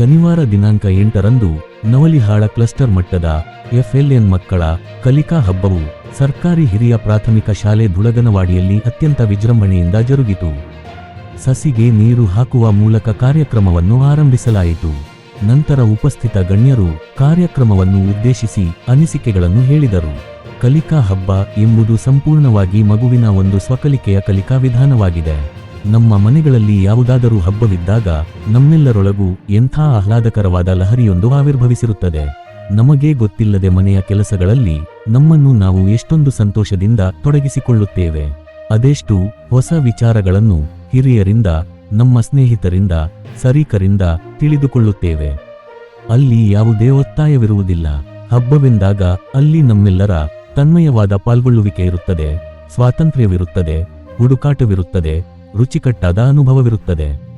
ಶನಿವಾರ ದಿನಾಂಕ ಎಂಟರಂದು ನವಲಿಹಾಳ ಕ್ಲಸ್ಟರ್ ಮಟ್ಟದ ಎಫ್ಎಲ್ಎನ್ ಮಕ್ಕಳ ಕಲಿಕಾ ಹಬ್ಬವು ಸರ್ಕಾರಿ ಹಿರಿಯ ಪ್ರಾಥಮಿಕ ಶಾಲೆ ದುಳಗನವಾಡಿಯಲ್ಲಿ ಅತ್ಯಂತ ವಿಜೃಂಭಣೆಯಿಂದ ಜರುಗಿತು. ಸಸಿಗೆ ನೀರು ಹಾಕುವ ಮೂಲಕ ಕಾರ್ಯಕ್ರಮವನ್ನು ಆರಂಭಿಸಲಾಯಿತು. ನಂತರ ಉಪಸ್ಥಿತ ಗಣ್ಯರು ಕಾರ್ಯಕ್ರಮವನ್ನು ಉದ್ದೇಶಿಸಿ ಅನಿಸಿಕೆಗಳನ್ನು ಹೇಳಿದರು. ಕಲಿಕಾ ಹಬ್ಬ ಎಂಬುದು ಸಂಪೂರ್ಣವಾಗಿ ಮಗುವಿನ ಒಂದು ಸ್ವಕಲಿಕೆಯ ಕಲಿಕಾ ವಿಧಾನವಾಗಿದೆ. ನಮ್ಮ ಮನೆಗಳಲ್ಲಿ ಯಾವುದಾದರೂ ಹಬ್ಬವಿದ್ದಾಗ ನಮ್ಮೆಲ್ಲರೊಳಗೂ ಎಂಥ ಆಹ್ಲಾದಕರವಾದ ಲಹರಿಯೊಂದು ಆವಿರ್ಭವಿಸಿರುತ್ತದೆ. ನಮಗೇ ಗೊತ್ತಿಲ್ಲದೆ ಮನೆಯ ಕೆಲಸಗಳಲ್ಲಿ ನಮ್ಮನ್ನು ನಾವು ಎಷ್ಟೊಂದು ಸಂತೋಷದಿಂದ ತೊಡಗಿಸಿಕೊಳ್ಳುತ್ತೇವೆ. ಅದೆಷ್ಟು ಹೊಸ ವಿಚಾರಗಳನ್ನು ಹಿರಿಯರಿಂದ, ನಮ್ಮ ಸ್ನೇಹಿತರಿಂದ, ಸರೀಕರಿಂದ ತಿಳಿದುಕೊಳ್ಳುತ್ತೇವೆ. ಅಲ್ಲಿ ಯಾವುದೇ ಒತ್ತಾಯವಿರುವುದಿಲ್ಲ. ಹಬ್ಬವೆಂದಾಗ ಅಲ್ಲಿ ನಮ್ಮೆಲ್ಲರ ತನ್ಮಯವಾದ ಪಾಲ್ಗೊಳ್ಳುವಿಕೆ ಇರುತ್ತದೆ. ಸ್ವಾತಂತ್ರ್ಯವಿರುತ್ತದೆ. ಹುಡುಕಾಟವಿರುತ್ತದೆ. ರುಚಿಕಟ್ಟಾದ ಅನುಭವವಿರುತ್ತದೆ.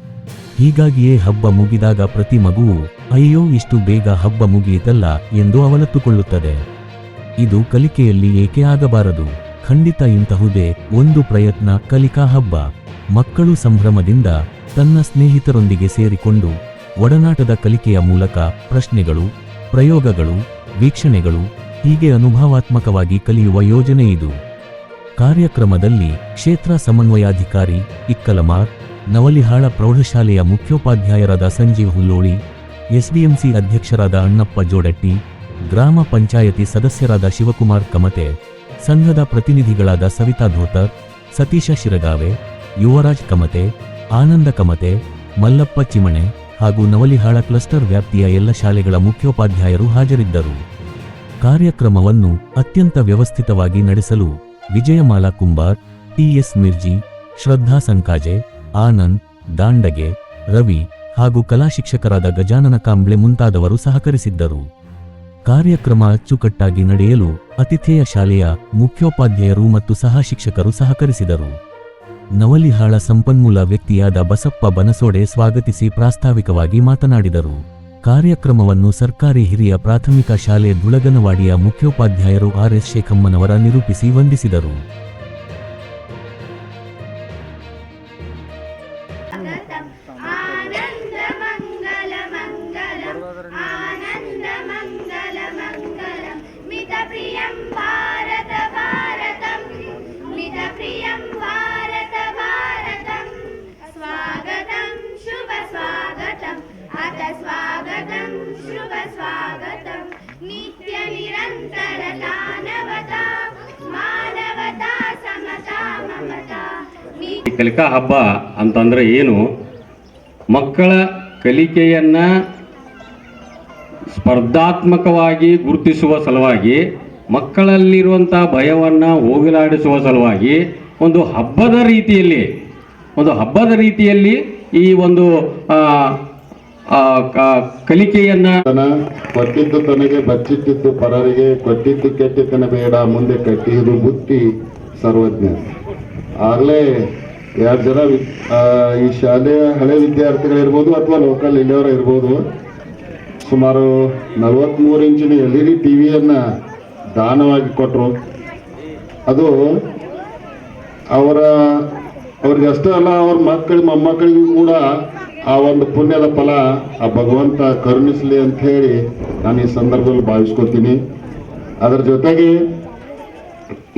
ಹೀಗಾಗಿಯೇ ಹಬ್ಬ ಮುಗಿದಾಗ ಪ್ರತಿ ಮಗುವು, ಅಯ್ಯೋ ಇಷ್ಟು ಬೇಗ ಹಬ್ಬ ಮುಗಿಯಿತಲ್ಲ ಎಂದು ಅವಲತ್ತುಕೊಳ್ಳುತ್ತದೆ. ಇದು ಕಲಿಕೆಯಲ್ಲಿ ಏಕೆ ಆಗಬಾರದು? ಖಂಡಿತ ಇಂತಹುದೇ ಒಂದು ಪ್ರಯತ್ನ ಕಲಿಕಾ ಹಬ್ಬ. ಮಕ್ಕಳು ಸಂಭ್ರಮದಿಂದ ತನ್ನ ಸ್ನೇಹಿತರೊಂದಿಗೆ ಸೇರಿಕೊಂಡು ಒಡನಾಟದ ಕಲಿಕೆಯ ಮೂಲಕ ಪ್ರಶ್ನೆಗಳು, ಪ್ರಯೋಗಗಳು, ವೀಕ್ಷಣೆಗಳು ಹೀಗೆ ಅನುಭವಾತ್ಮಕವಾಗಿ ಕಲಿಯುವ ಯೋಜನೆ ಇದು. ಕಾರ್ಯಕ್ರಮದಲ್ಲಿ ಕ್ಷೇತ್ರ ಸಮನ್ವಯಾಧಿಕಾರಿ ಇಕ್ಕಲಮಾರ್, ನವಲಿಹಾಳ ಪ್ರೌಢಶಾಲೆಯ ಮುಖ್ಯೋಪಾಧ್ಯಾಯರಾದ ಸಂಜೀವ್ ಹುಲ್ಲೋಳಿ, ಎಸ್ಡಿಎಂಸಿ ಅಧ್ಯಕ್ಷರಾದ ಅಣ್ಣಪ್ಪ ಜೋಡಟ್ಟಿ, ಗ್ರಾಮ ಪಂಚಾಯತಿ ಸದಸ್ಯರಾದ ಶಿವಕುಮಾರ್ ಕಮತೆ, ಸಂಘದ ಪ್ರತಿನಿಧಿಗಳಾದ ಸವಿತಾ ಧೋತರ್, ಸತೀಶ ಶಿರಗಾವೆ, ಯುವರಾಜ್ ಕಮತೆ, ಆನಂದ ಕಮತೆ, ಮಲ್ಲಪ್ಪ ಚಿಮಣೆ ಹಾಗೂ ನವಲಿಹಾಳ ಕ್ಲಸ್ಟರ್ ವ್ಯಾಪ್ತಿಯ ಎಲ್ಲ ಶಾಲೆಗಳ ಮುಖ್ಯೋಪಾಧ್ಯಾಯರು ಹಾಜರಿದ್ದರು. ಕಾರ್ಯಕ್ರಮವನ್ನು ಅತ್ಯಂತ ವ್ಯವಸ್ಥಿತವಾಗಿ ನಡೆಸಲು ವಿಜಯಮಾಲಾ ಕುಂಬಾರ್, ಟಿಎಸ್ ಮಿರ್ಜಿ, ಶ್ರದ್ಧಾ ಸಂಕಾಜೆ, ಆನಂದ್, ದಾಂಡಗೆ, ರವಿ ಹಾಗೂ ಕಲಾ ಶಿಕ್ಷಕರಾದ ಗಜಾನನ ಕಾಂಬ್ಳೆ ಮುಂತಾದವರು ಸಹಕರಿಸಿದ್ದರು. ಕಾರ್ಯಕ್ರಮ ಅಚ್ಚುಕಟ್ಟಾಗಿ ನಡೆಯಲು ಅತಿಥೇಯ ಶಾಲೆಯ ಮುಖ್ಯೋಪಾಧ್ಯಾಯರು ಮತ್ತು ಸಹ ಶಿಕ್ಷಕರು ಸಹಕರಿಸಿದರು. ನವಲಿಹಾಳ ಸಂಪನ್ಮೂಲ ವ್ಯಕ್ತಿಯಾದ ಬಸಪ್ಪ ಬನಸೋಡೆ ಸ್ವಾಗತಿಸಿ ಪ್ರಾಸ್ತಾವಿಕವಾಗಿ ಮಾತನಾಡಿದರು. ಕಾರ್ಯಕ್ರಮವನ್ನು ಸರ್ಕಾರಿ ಹಿರಿಯ ಪ್ರಾಥಮಿಕ ಶಾಲೆ ದುಳಗನವಾಡಿಯ ಮುಖ್ಯೋಪಾಧ್ಯಾಯರು ಆರ್ ಎಸ್ ಶೇಖಮ್ಮನವರ ನಿರೂಪಿಸಿ ವಂದಿಸಿದರು. ಕಲಿಕಾ ಹಬ್ಬ ಅಂತಂದ್ರೆ ಏನು? ಮಕ್ಕಳ ಕಲಿಕೆಯನ್ನ ಸ್ಪರ್ಧಾತ್ಮಕವಾಗಿ ಗುರುತಿಸುವ ಸಲುವಾಗಿ ಮಕ್ಕಳಲ್ಲಿರುವಂಥ ಭಯವನ್ನು ಹೋಗಲಾಡಿಸುವ ಸಲುವಾಗಿ, ಒಂದು ಹಬ್ಬದ ರೀತಿಯಲ್ಲಿ, ಒಂದು ಹಬ್ಬದ ರೀತಿಯಲ್ಲಿ ಈ ಒಂದು ಕಲಿಕೆಯನ್ನ ಕೊಟ್ಟಿದ್ದು ತನಗೆ ಬಚ್ಚಿಟ್ಟಿದ್ದು ಪರರಿಗೆ ಕೊಟ್ಟಿದ್ದು ಕೆಟ್ಟಿತನ ಬೇಡ, ಮುಂದೆ ಇದು ಬುತ್ತಿ ಸರ್ವಜ್ಞ. ಆಗಲೇ ಎರಡು ಜನ ಈ ಶಾಲೆಯ ಹಳೆ ವಿದ್ಯಾರ್ಥಿಗಳಿರ್ಬೋದು ಅಥವಾ ಲೋಕಲ್ ಇಲ್ಲಿಯವರ ಇರ್ಬೋದು, ಸುಮಾರು ನಲವತ್ತ್ಮೂರು ಇಂಚಿನ ಎಲ್ ಇ ಡಿ ಟಿ ವಿಯನ್ನು ದಾನವಾಗಿ ಕೊಟ್ಟರು ಅದು ಅವರ ಅವ್ರಿಗೆ ಅಷ್ಟೇ ಅಲ್ಲ, ಅವ್ರ ಮಕ್ಕಳು ಮೊಮ್ಮಕ್ಕಳಿಗೂ ಕೂಡ ಆ ಒಂದು ಪುಣ್ಯದ ಫಲ, ಆ ಭಗವಂತ ಕರುಣಿಸಲಿ ಅಂತ ಹೇಳಿ ನಾನು ಈ ಸಂದರ್ಭದಲ್ಲಿ ಭಾವಿಸ್ಕೊತೀನಿ ಅದರ ಜೊತೆಗೆ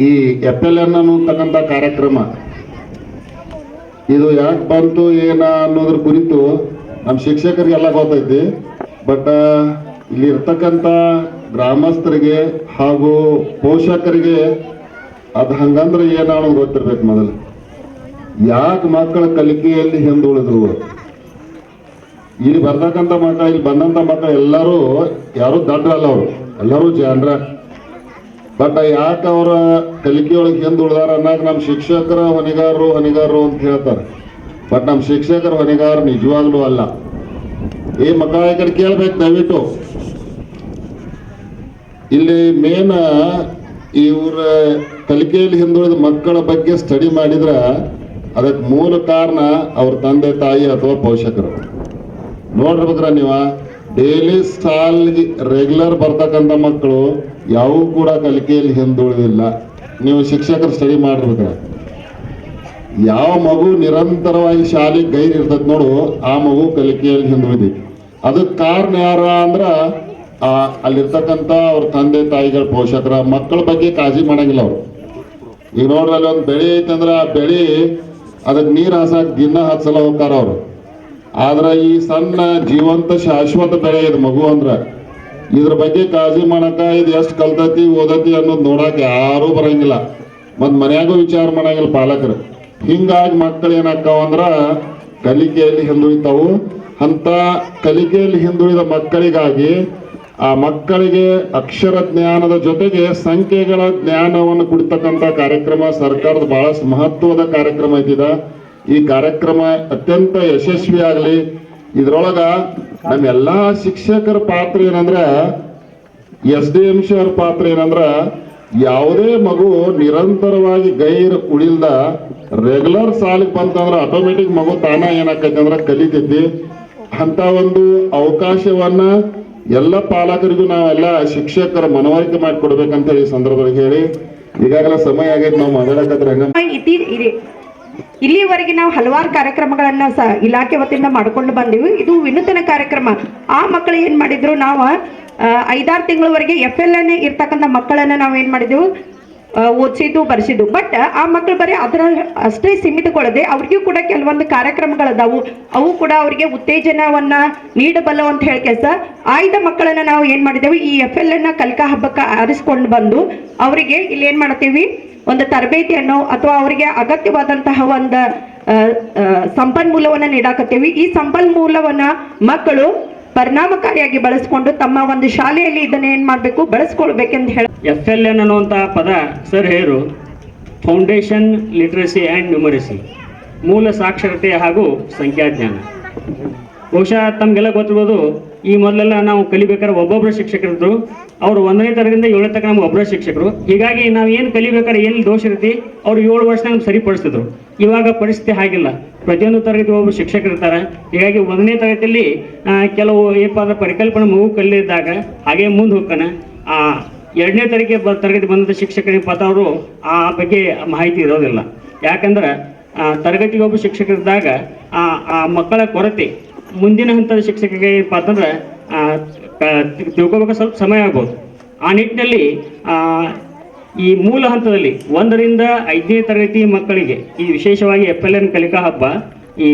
ಈ ಎಫ್ ಎಲ್ ಎನ್ ಅನ್ನುವಂತಕ್ಕಂಥ ಕಾರ್ಯಕ್ರಮ, ಇದು ಯಾಕೆ ಬಂತು, ಏನ ಅನ್ನೋದ್ರ ಕುರಿತು ನಮ್ಮ ಶಿಕ್ಷಕರಿಗೆಲ್ಲ ಗೊತ್ತೈತಿ. ಬಟ್ ಇಲ್ಲಿ ಇರ್ತಕ್ಕಂಥ ಗ್ರಾಮಸ್ಥರಿಗೆ ಹಾಗೂ ಪೋಷಕರಿಗೆ ಅದು ಹಂಗಂದ್ರೆ ಏನೋ ಗೊತ್ತಿರ್ಬೇಕು ಮೊದಲು. ಯಾಕೆ ಮಕ್ಕಳ ಕಲಿಕೆಯಲ್ಲಿ ಹಿಂದುಳಿದ್ರು? ಇಲ್ಲಿ ಬರ್ತಕ್ಕಂಥ ಮಠ, ಇಲ್ಲಿ ಬಂದಂಥ ಮಠ, ಎಲ್ಲರೂ ಯಾರು ದಡ್ರಲ್ಲ ಅವರು. ಎಲ್ಲರೂ ಜನರ. ಬಟ್ ಯಾಕೆ ಅವರ ಕಲಿಕೆಯೊಳಗೆ ಹಿಂದುಳಿದಾರ ಅನ್ನೋಕೆ ನಮ್ಮ ಶಿಕ್ಷಕರ ಹೊಣೆಗಾರರು ಹೊಣೆಗಾರರು ಅಂತ ಹೇಳ್ತಾರೆ. ಬಟ್ ನಮ್ಮ ಶಿಕ್ಷಕರ ಹೊಣೆಗಾರ ನಿಜವಾಗ್ಲೂ ಅಲ್ಲ. ಈ ಮಕ್ಕಳ, ಈ ಕಡೆ ಕೇಳ್ಬೇಕು ದಯವಿಟ್ಟು. ಇಲ್ಲಿ ಮೇನ್ ಇವ್ರ ಕಲಿಕೆಯಲ್ಲಿ ಹಿಂದುಳಿದ ಮಕ್ಕಳ ಬಗ್ಗೆ ಸ್ಟಡಿ ಮಾಡಿದ್ರೆ ಅದಕ್ಕೆ ಮೂಲ ಕಾರಣ ಅವ್ರ ತಂದೆ, ತಾಯಿ ಅಥವಾ ಪೋಷಕರು. ನೋಡಿರ್ಬೇಕ್ರ ನೀವ. ಡೈಲಿ ಸಾಲ್ಗೆ ರೆಗ್ಯುಲರ್ ಬರ್ತಕ್ಕಂಥ ಮಕ್ಕಳು ಯಾವೂ ಕೂಡ ಕಲಿಕೆಯಲ್ಲಿ ಹಿಂದುಳಿದಿಲ್ಲ. ನೀವು ಶಿಕ್ಷಕರು ಸ್ಟಡಿ ಮಾಡಿರ್ಬೇಕ್ರ ಯಾವ ಮಗು ನಿರಂತರವಾಗಿ ಶಾಲೆಗೆ ಗೈರ್ ಇರ್ತದೆ ನೋಡು ಆ ಮಗು ಕಲಿಕೆಯಲ್ಲಿ ಹಿಂದುಳಿದೈತಿ ಅದಕ್ಕೆ ಕಾರಣ ಯಾರ ಅಂದ್ರೆ ಆ, ಅಲ್ಲಿರ್ತಕ್ಕಂಥ ಅವ್ರ ತಂದೆ ತಾಯಿಗಳ ಪೋಷಕರ ಮಕ್ಕಳ ಬಗ್ಗೆ ಕಾಳಜಿ ಮಾಡಂಗಿಲ್ಲ ಅವರು. ಈಗ ನೋಡ್ರಿ ಅಲ್ಲಿ ಒಂದು ಬೆಳೆ ಐತಂದ್ರ ಆ ಬೆಳೆ ಅದಕ್ಕೆ ನೀರು ಹಾಸಕ್ಕೆ ದಿನ ಸಲ ಹೋಗ್ತಾರ ಅವ್ರು. ಆದ್ರೆ ಈ ಸಣ್ಣ ಜೀವಂತ ಶಾಶ್ವತ ಬೆಳೆ ಇದು ಮಗು ಅಂದ್ರ. ಇದ್ರ ಬಗ್ಗೆ ಕಾಳಜಿ ಮಾಡಕ ಇದು ಎಷ್ಟು ಕಲ್ತತಿ, ಓದತಿ ಅನ್ನೋದು ನೋಡಕ್ ಯಾರೂ ಬರಂಗಿಲ್ಲ. ಮತ್ ಮನ್ಯಾಗೂ ವಿಚಾರ ಮಾಡಂಗಿಲ್ಲ ಪಾಲಕರು. ಹಿಂಗಾಗಿ ಮಕ್ಕಳು ಏನಾಗ್ತಾವ ಅಂದ್ರ ಕಲಿಕೆಯಲ್ಲಿ ಹಿಂದುಳಿತಾವು. ಅಂತ ಕಲಿಕೆಯಲ್ಲಿ ಹಿಂದುಳಿದ ಮಕ್ಕಳಿಗಾಗಿ ಆ ಮಕ್ಕಳಿಗೆ ಅಕ್ಷರ ಜ್ಞಾನದ ಜೊತೆಗೆ ಸಂಖ್ಯೆಗಳ ಜ್ಞಾನವನ್ನು ಕೊಡ್ತಕ್ಕಂಥ ಕಾರ್ಯಕ್ರಮ ಸರ್ಕಾರದ ಬಹಳಷ್ಟು ಮಹತ್ವದ ಕಾರ್ಯಕ್ರಮ ಐತಿದ ಈ ಕಾರ್ಯಕ್ರಮ ಅತ್ಯಂತ ಯಶಸ್ವಿ ಆಗಲಿ ಇದ್ರೊಳಗೆ ನಮ್ಮ ಎಲ್ಲಾ ಶಿಕ್ಷಕರ ಪಾತ್ರ ಏನಂದ್ರ, ಎಸ್ ಡಿ ಎಂ ಸಿ ಅವ್ರ ಪಾತ್ರ ಏನಂದ್ರ, ಯಾವುದೇ ಮಗು ನಿರಂತರವಾಗಿ ಗೈರ್ ಉಳಿಲ್ದ ರೆಗ್ಯುಲರ್ ಸಾಲಿಗೆ ಬಂತಂದ್ರೆ ಆಟೋಮೆಟಿಕ್ ಮಗು ತಾನ ಏನಾಕೈತಿ ಅಂದ್ರೆ ಕಲಿತೈತಿ. ಅಂತ ಒಂದು ಅವಕಾಶವನ್ನ ಎಲ್ಲ ಪಾಲಕರಿಗೂ ನಾವೆಲ್ಲ ಶಿಕ್ಷಕರ ಮನವರಿಕೆ ಮಾಡಿಕೊಡ್ಬೇಕಂತ ಈ ಸಂದರ್ಭದಲ್ಲಿ ಹೇಳಿ. ಈಗಾಗಲೇ ಸಮಯ ಆಗೈತೆ, ನಾವು ಮಾತಾಡಕತ್ರ ಹಂಗ ಇಲ್ಲಿವರೆಗೆ ನಾವು ಹಲವಾರು ಕಾರ್ಯಕ್ರಮಗಳನ್ನ ಸ ಇಲಾಖೆ ವತಿಯಿಂದ ಮಾಡಿಕೊಂಡು ಬಂದೀವಿ. ಇದು ವಿನೂತನ ಕಾರ್ಯಕ್ರಮ. ಆ ಮಕ್ಕಳು ಏನ್ ಮಾಡಿದ್ರು, ನಾವು ಐದಾರು ತಿಂಗಳವರೆಗೆ ಎಫ್ ಎಲ್ ಎನ್ ಇರ್ತಕ್ಕಂಥ ಮಕ್ಕಳನ್ನ ನಾವು ಏನ್ ಮಾಡಿದೆವು ಓದಿಸಿದ್ದು, ಬರ್ಸಿದ್ದು. ಬಟ್ ಆ ಮಕ್ಕಳು ಬರೀ ಅದರ ಅಷ್ಟೇ ಸೀಮಿತಗೊಳ್ಳದೆ ಅವ್ರಿಗೂ ಕೂಡ ಕೆಲವೊಂದು ಕಾರ್ಯಕ್ರಮಗಳದಾವು. ಅವು ಕೂಡ ಅವರಿಗೆ ಉತ್ತೇಜನವನ್ನ ನೀಡಬಲ್ಲವು ಅಂತ ಹೇಳಿ ಕೆಲಸ. ಆಯ್ದ ಮಕ್ಕಳನ್ನ ನಾವು ಏನ್ ಮಾಡಿದೆವು, ಈ ಎಫ್ ಎಲ್ ಎನ್ ಕಲಿಕಾ ಹಬ್ಬಕ್ಕೆ ಆರಿಸ್ಕೊಂಡು ಬಂದು, ಅವರಿಗೆ ಇಲ್ಲಿ ಏನ್ ಮಾಡ್ತೀವಿ ಒಂದು ತರಬೇತಿಯನ್ನು ಅಥವಾ ಅವರಿಗೆ ಅಗತ್ಯವಾದಂತಹ ಒಂದು ಸಂಪನ್ಮೂಲವನ್ನು ನೀಡಾಕತ್ತೀವಿ. ಈ ಸಂಪನ್ಮೂಲವನ್ನ ಮಕ್ಕಳು ಪರಿಣಾಮಕಾರಿಯಾಗಿ ಬಳಸ್ಕೊಂಡು ತಮ್ಮ ಒಂದು ಶಾಲೆಯಲ್ಲಿ ಇದನ್ನ ಏನ್ ಮಾಡಬೇಕು? ಬಳಸ್ಕೊಳ್ಬೇಕೆಂದು ಹೇಳ ಎಫ್ ಎಲ್ ಎನ್ ಅನ್ನುವಂತಹ ಪದ ಸರ್ ಹೇರು. ಫೌಂಡೇಶನ್ ಲಿಟ್ರಸಿ ಆ್ಯಂಡ್ ನ್ಯೂಮರಸಿ ಮೂಲ ಸಾಕ್ಷರತೆ ಹಾಗೂ ಸಂಖ್ಯಾಜ್ಞಾನ. ಬಹುಶಃ ತಮಗೆಲ್ಲ ಗೊತ್ತಿರ್ಬೋದು ಈ ಮೊದಲೆಲ್ಲ ನಾವು ಕಲಿಬೇಕಾದ್ರೆ ಒಬ್ಬೊಬ್ಬರು ಶಿಕ್ಷಕರಿದ್ರು. ಅವರು ಒಂದನೇ ತರಗತಿಯಿಂದ ಏಳನೇ ತನಕ ನಮ್ಗೆ ಒಬ್ಬರ ಶಿಕ್ಷಕರು. ಹೀಗಾಗಿ ನಾವು ಏನು ಕಲಿಬೇಕಾದ್ರೆ ಎಲ್ಲಿ ದೋಷ ಇರ್ತಿ ಅವ್ರು ಏಳು ವರ್ಷ ನಮ್ಗೆ ಸರಿಪಡಿಸ್ತಿದ್ರು. ಇವಾಗ ಪರಿಸ್ಥಿತಿ ಹಾಗಿಲ್ಲ. ಪ್ರತಿಯೊಂದು ತರಗತಿ ಒಬ್ಬರು ಶಿಕ್ಷಕರು ಇರ್ತಾರೆ ಹೀಗಾಗಿ ಒಂದನೇ ತರಗತಿಯಲ್ಲಿ ಕೆಲವು ಏಪಾದ ಪರಿಕಲ್ಪನೆ ಮಗು ಕಲಿದಾಗ ಹಾಗೆ ಮುಂದೆ ಹೋಗ್ತಾನೆ. ಆ ಎರಡನೇ ತರಗತಿ ತರಗತಿ ಬಂದಂಥ ಶಿಕ್ಷಕರಿಗೆ ಅವರು ಆ ಬಗ್ಗೆ ಮಾಹಿತಿ ಇರೋದಿಲ್ಲ. ಯಾಕಂದ್ರೆ ಆ, ತರಗತಿಗೆ ಒಬ್ಬ ಶಿಕ್ಷಕರಿದ್ದಾಗ ಆ ಮಕ್ಕಳ ಕೊರತೆ ಮುಂದಿನ ಹಂತದ ಶಿಕ್ಷಕರಿಗೆ ಏನಪ್ಪಾ ಅಂತಂದ್ರೆ ತಿಳ್ಕೊಬೇಕು ಸ್ವಲ್ಪ ಸಮಯ ಆಗ್ಬೋದು. ಆ ನಿಟ್ಟಿನಲ್ಲಿ ಈ ಮೂಲ ಹಂತದಲ್ಲಿ ಒಂದರಿಂದ ಐದನೇ ತರಗತಿ ಮಕ್ಕಳಿಗೆ ಈ ವಿಶೇಷವಾಗಿ ಎಫ್ ಎಲ್ ಎನ್ ಕಲಿಕಾ ಹಬ್ಬ, ಈ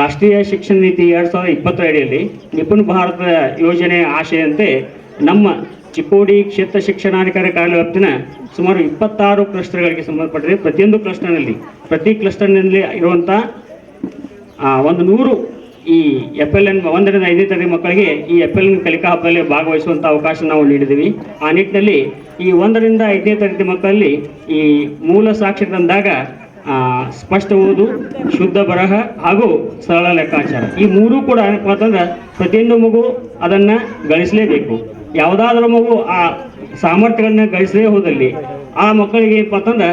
ರಾಷ್ಟ್ರೀಯ ಶಿಕ್ಷಣ ನೀತಿ ಎರಡು ಸಾವಿರದ ಇಪ್ಪತ್ತರ ಅಡಿಯಲ್ಲಿ ನಿಪುಣ ಭಾರತ ಯೋಜನೆ ಆಶಯಂತೆ ನಮ್ಮ ಚಿಕ್ಕೋಡಿ ಕ್ಷೇತ್ರ ಶಿಕ್ಷಣಾಧಿಕಾರಿ ಕಾರ್ಯವ್ಯಾಪ್ತಿನ ಸುಮಾರು ಇಪ್ಪತ್ತಾರು ಕ್ಲಸ್ಟರ್ಗಳಿಗೆ ಸಂಬಂಧಪಟ್ಟಿದೆ. ಪ್ರತಿಯೊಂದು ಕ್ಲಸ್ಟರ್ನಲ್ಲಿ, ಪ್ರತಿ ಕ್ಲಸ್ಟರ್ನಲ್ಲಿ ಇರುವಂಥ ಒಂದು ನೂರು ಈ ಎಫ್ ಎಲ್ ಎನ್ ಒಂದರಿಂದ ಐದನೇ ತರಗತಿ ಮಕ್ಕಳಿಗೆ ಈ ಎಫ್ ಎಲ್ ಎನ್ ಕಲಿಕಾ ಹಬ್ಬದಲ್ಲಿ ಭಾಗವಹಿಸುವಂಥ ಅವಕಾಶ ನಾವು ನೀಡಿದ್ದೀವಿ. ಆ ನಿಟ್ಟಿನಲ್ಲಿ ಈ ಒಂದರಿಂದ ಐದನೇ ತರಗತಿ ಮಕ್ಕಳಲ್ಲಿ ಈ ಮೂಲ ಸಾಕ್ಷಿ ತಂದಾಗ ಸ್ಪಷ್ಟ ಓದು, ಶುದ್ಧ ಬರಹ ಹಾಗೂ ಸರಳ ಲೆಕ್ಕಾಚಾರ. ಈ ಮೂರೂ ಕೂಡ ಏನಪ್ಪ ಅಂತಂದ್ರೆ ಪ್ರತಿಯೊಂದು ಮಗು ಅದನ್ನು ಗಳಿಸಲೇಬೇಕು. ಯಾವುದಾದ್ರೂ ಮಗು ಆ ಸಾಮರ್ಥ್ಯಗಳನ್ನ ಗಳಿಸಲೇ ಹೋದಲ್ಲಿ ಆ ಮಕ್ಕಳಿಗೆ ಏನಪ್ಪ ಅಂತಂದ್ರೆ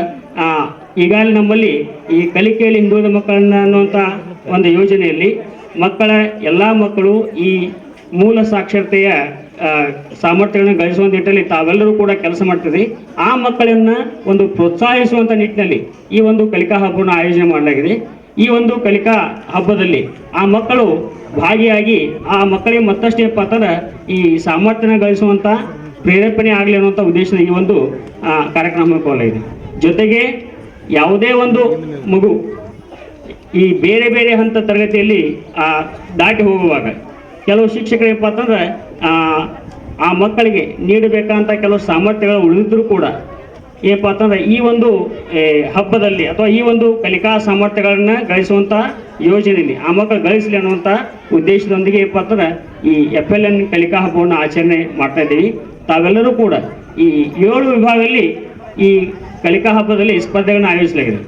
ಈಗಾಗಲೇ ನಮ್ಮಲ್ಲಿ ಈ ಕಲಿಕೆಯಲ್ಲಿ ಹಿಂದುಳಿದ ಮಕ್ಕಳನ್ನ ಅನ್ನುವಂಥ ಒಂದು ಯೋಜನೆಯಲ್ಲಿ ಮಕ್ಕಳ, ಎಲ್ಲ ಮಕ್ಕಳು ಈ ಮೂಲ ಸಾಕ್ಷರತೆಯ ಸಾಮರ್ಥ್ಯಗಳನ್ನು ಗಳಿಸುವ ನಿಟ್ಟಿನಲ್ಲಿ ತಾವೆಲ್ಲರೂ ಕೂಡ ಕೆಲಸ ಮಾಡ್ತಿದ್ರಿ. ಆ ಮಕ್ಕಳನ್ನ ಒಂದು ಪ್ರೋತ್ಸಾಹಿಸುವಂಥ ನಿಟ್ಟಿನಲ್ಲಿ ಈ ಒಂದು ಕಲಿಕಾ ಹಬ್ಬವನ್ನು ಆಯೋಜನೆ ಮಾಡಲಾಗಿದೆ. ಈ ಒಂದು ಕಲಿಕಾ ಹಬ್ಬದಲ್ಲಿ ಆ ಮಕ್ಕಳು ಭಾಗಿಯಾಗಿ, ಆ ಮಕ್ಕಳಿಗೆ ಮತ್ತಷ್ಟು ಏನಪ್ಪ ಅಂತಂದ್ರೆ ಈ ಸಾಮರ್ಥ್ಯನ ಗಳಿಸುವಂಥ ಪ್ರೇರೇಪಣೆ ಆಗಲಿ ಅನ್ನುವಂಥ ಉದ್ದೇಶದ ಈ ಒಂದು ಕಾರ್ಯಕ್ರಮ ಹಮ್ಮಿಕೊಳ್ಳಲಾಗಿದೆ ಜೊತೆಗೆ ಯಾವುದೇ ಒಂದು ಮಗು ಈ ಬೇರೆ ಬೇರೆ ಹಂತ ತರಗತಿಯಲ್ಲಿ ದಾಟಿ ಹೋಗುವಾಗ ಕೆಲವು ಶಿಕ್ಷಕರು ಏನಪ್ಪ ಅಂತಂದ್ರೆ ಆ, ಮಕ್ಕಳಿಗೆ ನೀಡಬೇಕಂತ ಕೆಲವು ಸಾಮರ್ಥ್ಯಗಳು ಉಳಿದಿದ್ರು ಕೂಡ ಏನಪ್ಪ ಅಂತಂದ್ರೆ ಈ ಒಂದು ಹಬ್ಬದಲ್ಲಿ ಅಥವಾ ಈ ಒಂದು ಕಲಿಕಾ ಸಾಮರ್ಥ್ಯಗಳನ್ನ ಗಳಿಸುವಂಥ ಯೋಜನೆಯಲ್ಲಿ ಆ ಮಕ್ಕಳು ಗಳಿಸಲಿ ಅನ್ನುವಂಥ ಉದ್ದೇಶದೊಂದಿಗೆ ಏನಪ್ಪ ಅಂತಂದ್ರೆ ಈ ಎಫ್ ಎಲ್ ಎನ್ ಕಲಿಕಾ ಹಬ್ಬವನ್ನು ಆಚರಣೆ ಮಾಡ್ತಾ ಇದ್ದೀವಿ. ತಾವೆಲ್ಲರೂ ಕೂಡ ಈ ಏಳು ವಿಭಾಗದಲ್ಲಿ ಈ ಕಲಿಕಾ ಹಬ್ಬದಲ್ಲಿ ಸ್ಪರ್ಧೆಗಳನ್ನು ಆಯೋಜಿಸಲಾಗಿದೆ.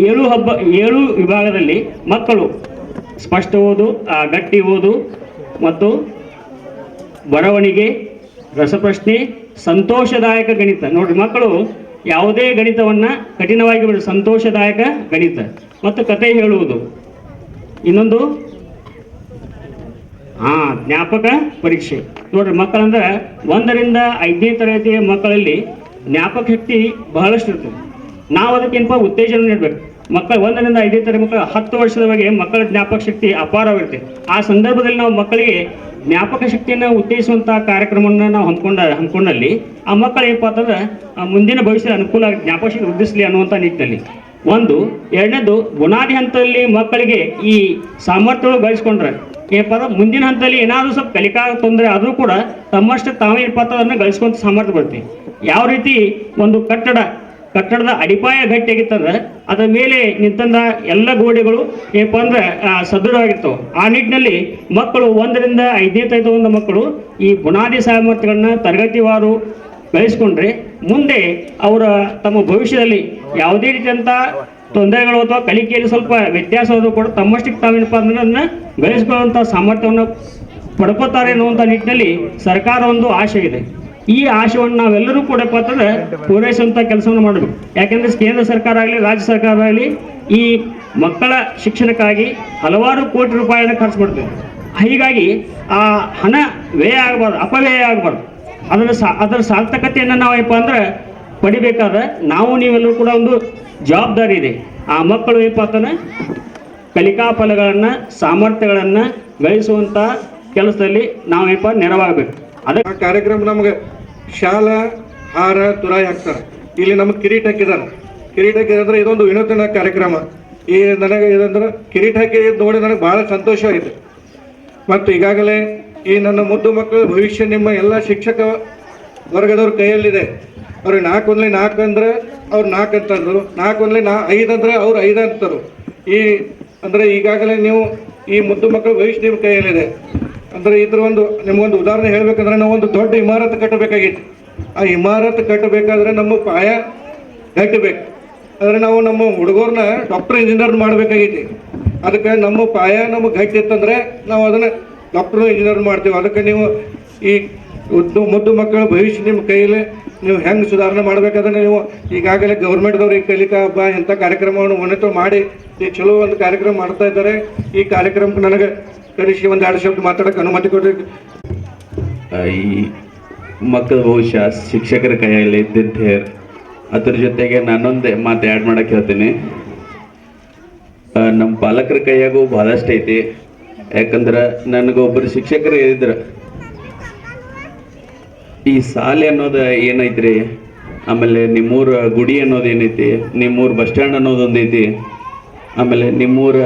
ಏಳು ಹಬ್ಬ, ಏಳು ವಿಭಾಗದಲ್ಲಿ ಮಕ್ಕಳು ಸ್ಪಷ್ಟ ಓದು ಗಟ್ಟಿ ಓದು ಮತ್ತು ಬರವಣಿಗೆ, ರಸಪ್ರಶ್ನೆ, ಸಂತೋಷದಾಯಕ ಗಣಿತ. ನೋಡ್ರಿ ಮಕ್ಕಳು ಯಾವುದೇ ಗಣಿತವನ್ನು ಕಠಿಣವಾಗಿ ಬಿಡ, ಸಂತೋಷದಾಯಕ ಗಣಿತ. ಮತ್ತು ಕತೆ ಹೇಳುವುದು. ಇನ್ನೊಂದು ಹಾಂ ಜ್ಞಾಪಕ ಪರೀಕ್ಷೆ. ನೋಡ್ರಿ ಮಕ್ಕಳಂದ್ರೆ ಒಂದರಿಂದ ಐದನೇ ತರಗತಿಯ ಮಕ್ಕಳಲ್ಲಿ ಜ್ಞಾಪಕ ಶಕ್ತಿ ಬಹಳಷ್ಟು ಇರ್ತದೆ ನಾವು ಅದಕ್ಕೇನಪ್ಪ ಉತ್ತೇಜನ ನೀಡಬೇಕು. ಮಕ್ಕಳ ಒಂದರಿಂದ ಐದೇ ತರ ಮಕ್ಕಳು ಹತ್ತು ವರ್ಷದವರೆಗೆ ಮಕ್ಕಳ ಜ್ಞಾಪಕ ಶಕ್ತಿ ಅಪಾರವಾಗಿರುತ್ತೆ. ಆ ಸಂದರ್ಭದಲ್ಲಿ ನಾವು ಮಕ್ಕಳಿಗೆ ಜ್ಞಾಪಕ ಶಕ್ತಿಯನ್ನು ಉತ್ತೇಜಿಸುವಂಥ ಕಾರ್ಯಕ್ರಮವನ್ನು ನಾವು ಹಮ್ಮಿಕೊಂಡ, ಹಮ್ಮಿಕೊಂಡಲ್ಲಿ ಆ ಮಕ್ಕಳು ಏನಪ್ಪ ಅಂತಂದ್ರೆ ಮುಂದಿನ ಭವಿಷ್ಯದ ಅನುಕೂಲ ಜ್ಞಾಪಕ ಶಕ್ತಿ ವೃದ್ಧಿಸಲಿ ಅನ್ನುವಂಥ ನಿಟ್ಟಿನಲ್ಲಿ. ಒಂದು, ಎರಡನೇದು ಬುನಾದಿ ಹಂತದಲ್ಲಿ ಮಕ್ಕಳಿಗೆ ಈ ಸಾಮರ್ಥ್ಯಗಳು ಗಳಿಸ್ಕೊಂಡ್ರೆ ಏನಪ್ಪ ಅಂದ್ರೆ ಮುಂದಿನ ಹಂತದಲ್ಲಿ ಏನಾದರೂ ಸ್ವಲ್ಪ ಕಲಿಕಾ ತೊಂದರೆ ಆದರೂ ಕೂಡ ತಮ್ಮಷ್ಟು ತಾವೇ ಏನಪ್ಪ ಅದನ್ನು ಗಳಿಸ್ಕೊಂತ ಸಾಮರ್ಥ್ಯ ಬರುತ್ತೆ. ಯಾವ ರೀತಿ ಒಂದು ಕಟ್ಟಡ ಕಟ್ಟಡದ ಅಡಿಪಾಯ ಗಟ್ಟಿಯಾಗಿತ್ತಂದ್ರೆ ಅದರ ಮೇಲೆ ನಿಂತಂದ ಎಲ್ಲ ಗೋಡೆಗಳು ಏನಪ್ಪ ಅಂದ್ರೆ ಸದೃಢವಾಗಿರ್ತವೆ. ಆ ನಿಟ್ಟಿನಲ್ಲಿ ಮಕ್ಕಳು ಒಂದರಿಂದ ಐದನೇ ತೈದ ಮಕ್ಕಳು ಈ ಬುನಾದಿ ಸಾಮರ್ಥ್ಯಗಳನ್ನ ತರಗತಿವಾರು ಬೆಳೆಸ್ಕೊಂಡ್ರೆ ಮುಂದೆ ಅವರ ತಮ್ಮ ಭವಿಷ್ಯದಲ್ಲಿ ಯಾವುದೇ ರೀತಿಯಂಥ ತೊಂದರೆಗಳು ಅಥವಾ ಕಲಿಕೆಯಲ್ಲಿ ಸ್ವಲ್ಪ ವ್ಯತ್ಯಾಸವಾದರೂ ಕೂಡ ತಮ್ಮಷ್ಟಕ್ಕೆ ತಾವೇನಪ್ಪ ಅಂದ್ರೆ ಅದನ್ನ ಬೆಳೆಸ್ಕೊಳ್ಳುವಂಥ ಸಾಮರ್ಥ್ಯವನ್ನು ಪಡ್ಕೋತಾರೆ ಅನ್ನುವಂಥ ನಿಟ್ಟಿನಲ್ಲಿ ಸರ್ಕಾರ ಒಂದು ಆಶೆ ಇದೆ ಈ ಆಶಯವನ್ನು ನಾವೆಲ್ಲರೂ ಕೂಡ ಪೂರೈಸುವಂತ ಪೂರೈಸುವಂಥ ಕೆಲಸವನ್ನು ಮಾಡಬೇಕು ಯಾಕೆಂದ್ರೆ ಕೇಂದ್ರ ಸರ್ಕಾರ ಆಗಲಿ, ರಾಜ್ಯ ಸರ್ಕಾರ ಆಗಲಿ, ಈ ಮಕ್ಕಳ ಶಿಕ್ಷಣಕ್ಕಾಗಿ ಹಲವಾರು ಕೋಟಿ ರೂಪಾಯಿಯನ್ನು ಖರ್ಚು ಮಾಡ್ತೇವೆ ಹೀಗಾಗಿ ಆ ಹಣ ವ್ಯಯ ಆಗಬಾರ್ದು, ಅಪವ್ಯಯ ಆಗಬಾರ್ದು. ಅದರ ಸಾ, ಅದರ ಸಾರ್ಥಕತೆಯನ್ನು ನಾವೇನಪ್ಪ ಅಂದ್ರೆ ಪಡಿಬೇಕಾದ್ರೆ ನಾವು ನೀವೆಲ್ಲರೂ ಕೂಡ ಒಂದು ಜವಾಬ್ದಾರಿ ಇದೆ. ಆ ಮಕ್ಕಳು ಏನಪ್ಪ ಅಂತಂದ್ರೆ ಕಲಿಕಾ ಫಲಗಳನ್ನು, ಸಾಮರ್ಥ್ಯಗಳನ್ನು ಗಳಿಸುವಂಥ ಕೆಲಸದಲ್ಲಿ ನಾವೇನಪ್ಪ ನೆರವಾಗಬೇಕು. ಆ ಕಾರ್ಯಕ್ರಮ ನಮ್ಗೆ ಶಾಲಾ, ಹಾರ, ತುರಾಯಿ ಹಾಕ್ತಾರೆ. ಇಲ್ಲಿ ನಮಗೆ ಕಿರೀಟ ಹಾಕಿದಾರೆ ಕಿರೀಟ ಹಾಕಿದ್ರೆ ಇದೊಂದು ವಿನೂತನ ಕಾರ್ಯಕ್ರಮ. ಈ ನನಗೆ ಇದಂದ್ರೆ ಕಿರೀಟ ಹಾಕಿ ನೋಡಿ ನನಗೆ ಭಾಳ ಸಂತೋಷ ಆಯಿತು ಮತ್ತು ಈಗಾಗಲೇ ಈ ನನ್ನ ಮುದ್ದು ಮಕ್ಕಳ ಭವಿಷ್ಯ ನಿಮ್ಮ ಎಲ್ಲ ಶಿಕ್ಷಕ ವರ್ಗದವ್ರ ಕೈಯಲ್ಲಿದೆ. ಅವ್ರಿಗೆ ನಾಲ್ಕು ಒಂದ್ಲಿ ನಾಲ್ಕು ಅಂದ್ರೆ ಅವ್ರು ನಾಲ್ಕು ಅಂತಂದರು ನಾಲ್ಕು ಒಂದ್ಲಿ ನಾ ಐದು ಅಂದ್ರೆ ಅವ್ರು ಐದು ಅಂತಾರು. ಈ ಅಂದರೆ ಈಗಾಗಲೇ ನೀವು ಈ ಮುದ್ದು ಮಕ್ಕಳ ಭವಿಷ್ಯ ನಿಮ್ಮ ಕೈಯಲ್ಲಿದೆ. ಅಂದರೆ ಇದ್ರ ಒಂದು ನಿಮ್ಗೊಂದು ಉದಾಹರಣೆ ಹೇಳ್ಬೇಕಂದ್ರೆ ನಾವು ಒಂದು ದೊಡ್ಡ ಇಮಾರತ್ ಕಟ್ಟಬೇಕಾಗಿತ್ತು ಆ ಇಮಾರತ್ ಕಟ್ಟಬೇಕಾದ್ರೆ ನಮ್ಮ ಪಾಯ ಕಟ್ಟಬೇಕು ಅಂದ್ರೆ ನಾವು ನಮ್ಮ ಹುಡುಗರನ್ನ ಡಾಕ್ಟರ್ ಇಂಜಿನಿಯರ್ ಮಾಡಬೇಕಾಗೈತಿ. ಅದಕ್ಕೆ ನಮ್ಮ ಪಾಯ ನಮಗೆ ಗಟ್ಟಿ ಇತ್ತಂದ್ರೆ ನಾವು ಅದನ್ನು ಡಾಕ್ಟರ್ ಇಂಜಿನಿಯರ್ ಮಾಡ್ತೀವಿ. ಅದಕ್ಕೆ ನೀವು ಈ ಮುದ್ದು ಮಕ್ಕಳ ಭವಿಷ್ಯ ನಿಮ್ಮ ಕೈಯಲ್ಲಿ ನೀವು ಹೆಂಗೆ ಸುಧಾರಣೆ ಮಾಡಬೇಕಾದ್ರೆ ನೀವು ಈಗಾಗಲೇ ಗೌರ್ಮೆಂಟ್ದವ್ರು ಈ ಕಲಿಕಾ ಹಬ್ಬ ಇಂಥ ಕಾರ್ಯಕ್ರಮವನ್ನು ಉನ್ನತ ಮಾಡಿ ಈ ಚಲೋ ಒಂದು ಕಾರ್ಯಕ್ರಮ ಮಾಡ್ತಾ ಇದ್ದಾರೆ. ಈ ಕಾರ್ಯಕ್ರಮಕ್ಕೆ ನನಗೆ ಕನಿಷ್ಠ ಒಂದು ಎರಡು ಶಬ್ದ ಮಾತಾಡೋಕೆ ಅನುಮತಿ ಕೊಡಿ ಆ, ಈ ಮಕ್ಕಳ ಬಹುಶಃ ಶಿಕ್ಷಕರ ಕೈಯಲ್ಲಿ ಇದ್ದಿದ್ದೆ ಅದ್ರ ಜೊತೆಗೆ ನಾನೊಂದೇ ಮಾತು ಆ್ಯಡ್ ಮಾಡಕ್ಕೆ ಹೇಳ್ತೀನಿ. ನಮ್ಮ ಪಾಲಕರ ಕೈಯಾಗೂ ಭಾಳಷ್ಟು ಐತಿ. ಯಾಕಂದ್ರೆ ನನಗೊಬ್ಬರು ಶಿಕ್ಷಕರು ಹೇಳಿದ್ರು ಈ ಸಾಲೆ ಅನ್ನೋದು ಏನೈತ್ರಿ? ಆಮೇಲೆ ನಿಮ್ಮೂರ ಗುಡಿ ಅನ್ನೋದು ಏನೈತಿ? ನಿಮ್ಮೂರ ಬಸ್ ಸ್ಟ್ಯಾಂಡ್ ಅನ್ನೋದೊಂದು ಐತಿ. ಆಮೇಲೆ ನಿಮ್ಮೂರ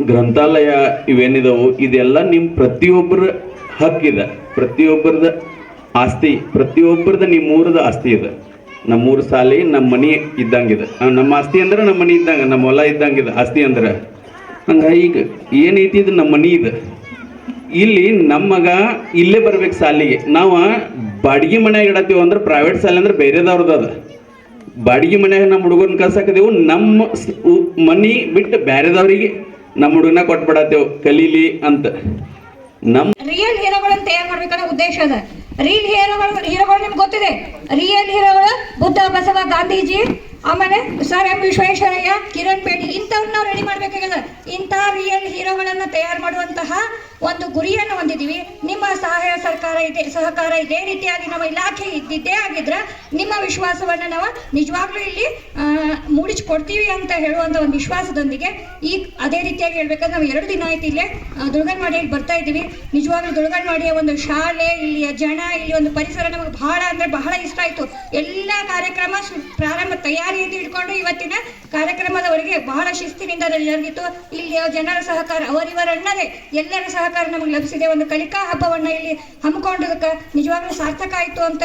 ಗ್ರಂಥಾಲಯ ಇವೇನಿದಾವು? ಇದೆಲ್ಲ ನಿಮ್ಮ ಪ್ರತಿಯೊಬ್ಬರ ಹಕ್ಕಿದೆ ಪ್ರತಿಯೊಬ್ಬರದ ಆಸ್ತಿ, ಪ್ರತಿಯೊಬ್ಬರದ ನಿಮ್ಮೂರದ ಆಸ್ತಿ ಇದೆ. ನಮ್ಮೂರ ಸಾಲಿ ನಮ್ಮ ಮನೆ ಇದ್ದಂಗಿದೆ ನಮ್ಮ ಆಸ್ತಿ ಅಂದ್ರೆ ನಮ್ಮ ಮನೆ ಇದ್ದಂಗೆ ನಮ್ಮ ಹೊಲ ಇದ್ದಂಗಿದೆ ಆಸ್ತಿ ಅಂದ್ರೆ. ಹಂಗ ಈಗ ಏನೈತಿ ಇದು ನಮ್ಮ ಮನೆ ಇದೆ? ಇಲ್ಲಿ ನಮ್ಮ ಇಲ್ಲೇ ಬರ್ಬೇಕು ಸಾಲಿಗೆ. ನಾವು ಬಾಡಿಗೆ ಮನ್ಯಾಗ ಇಡತ್ತೀವಿ ಅಂದ್ರೆ ಪ್ರೈವೇಟ್ ಶಾಲೆ ಅಂದ್ರೆ ಬೇರೆದವ್ರದ್ದು ಅದ. ಬಾಡಿಗೆ ಮನ್ಯಾಗ ನಮ್ಮ ಹುಡುಗನ ಕಳ್ಸಕದೇವು ನಮ್ಮ ಮನಿ ಬಿಟ್ಟು ಬೇರೆದವ್ರಿಗೆ ನಮ್ಮ ಹುಡುಗನ ಕೊಟ್ಬಿಡತ್ತೇವು ಕಲೀಲಿ ಅಂತ. ನಮ್ಮ ರಿಯಲ್ ಹೀರೋಗಳನ್ನು ತಯಾರು ಮಾಡ್ಬೇಕನ್ನೋ ಉದ್ದೇಶ ಅದ. ರಿಯಲ್ ಹೀರೋಗಳು ಹೀರೋಗಳು ನಿಮ್ಗೆ ಗೊತ್ತಿದೆ. ರಿಯಲ್ ಹೀರೋಗಳು ಬುದ್ಧ ಬಸವ ಗಾಂಧೀಜಿ ಆಮೇಲೆ ಸರ್ ಎಂ ವಿಶ್ವೇಶ್ವರಯ್ಯ, ಕಿರಣ್ ಬೇಡಿ ಇಂಥವ್ರನ್ನ ನಾವು ರೆಡಿ ಮಾಡ್ಬೇಕಾಗದ. ಇಂಥ ರಿಯಲ್ ಹೀರೋಗಳನ್ನು ತಯಾರು ಮಾಡುವಂತಹ ಒಂದು ಗುರಿಯನ್ನು ಹೊಂದಿದ್ದೀವಿ. ನಿಮ್ಮ ಸಹಾಯ ಸರ್ಕಾರ ಇದೆ, ಸಹಕಾರ ಇದೇ ರೀತಿಯಾಗಿ ನಮ್ಮ ಇಲಾಖೆ ಇದ್ದಿದ್ದೇ ಆಗಿದ್ರೆ ನಿಮ್ಮ ವಿಶ್ವಾಸವನ್ನು ನಾವು ನಿಜವಾಗ್ಲೂ ಇಲ್ಲಿ ಮೂಡಿಸ್ಕೊಡ್ತೀವಿ ಅಂತ ಹೇಳುವಂಥ ಒಂದು ವಿಶ್ವಾಸದೊಂದಿಗೆ ಈ ಅದೇ ರೀತಿಯಾಗಿ ಹೇಳ್ಬೇಕಂದ್ರೆ ನಾವು ಎರಡು ದಿನ ಆಯ್ತು ಇಲ್ಲೇ ದುರ್ಗನ್ವಾಡಿಯಲ್ಲಿ ಬರ್ತಾ ಇದ್ದೀವಿ. ನಿಜವಾಗ್ಲೂ ದುರ್ಗನ್ವಾಡಿಯ ಒಂದು ಶಾಲೆ, ಇಲ್ಲಿಯ ಜನ, ಇಲ್ಲಿ ಒಂದು ಪರಿಸರ ನಮಗೆ ಬಹಳ ಅಂದ್ರೆ ಬಹಳ ಇಷ್ಟ ಆಯಿತು. ಎಲ್ಲ ಕಾರ್ಯಕ್ರಮ ಪ್ರಾರಂಭ ಪ್ರಾರಂಭ ತಯಾರಿಯಿಂದ ಇಟ್ಕೊಂಡು ಇವತ್ತಿನ ಕಾರ್ಯಕ್ರಮದವರೆಗೆ ಬಹಳ ಶಿಸ್ತಿನಿಂದ ಜರುಗಿತು ಇಲ್ಲಿಯ ಜನರ ಸಹಕಾರ ಅವರಿವರನ್ನದೇ ಎಲ್ಲರ ಸಹಕಾರ ನಮಗೆ ಲಭಿಸಿದೆ. ಒಂದು ಕಲಿಕಾ ಹಬ್ಬವನ್ನ ಇಲ್ಲಿ ಹಮ್ಮಿಕೊಂಡದಕ್ಕೆ ನಿಜವಾಗ್ಲೂ ಸಾರ್ಥಕ ಆಯಿತು ಅಂತ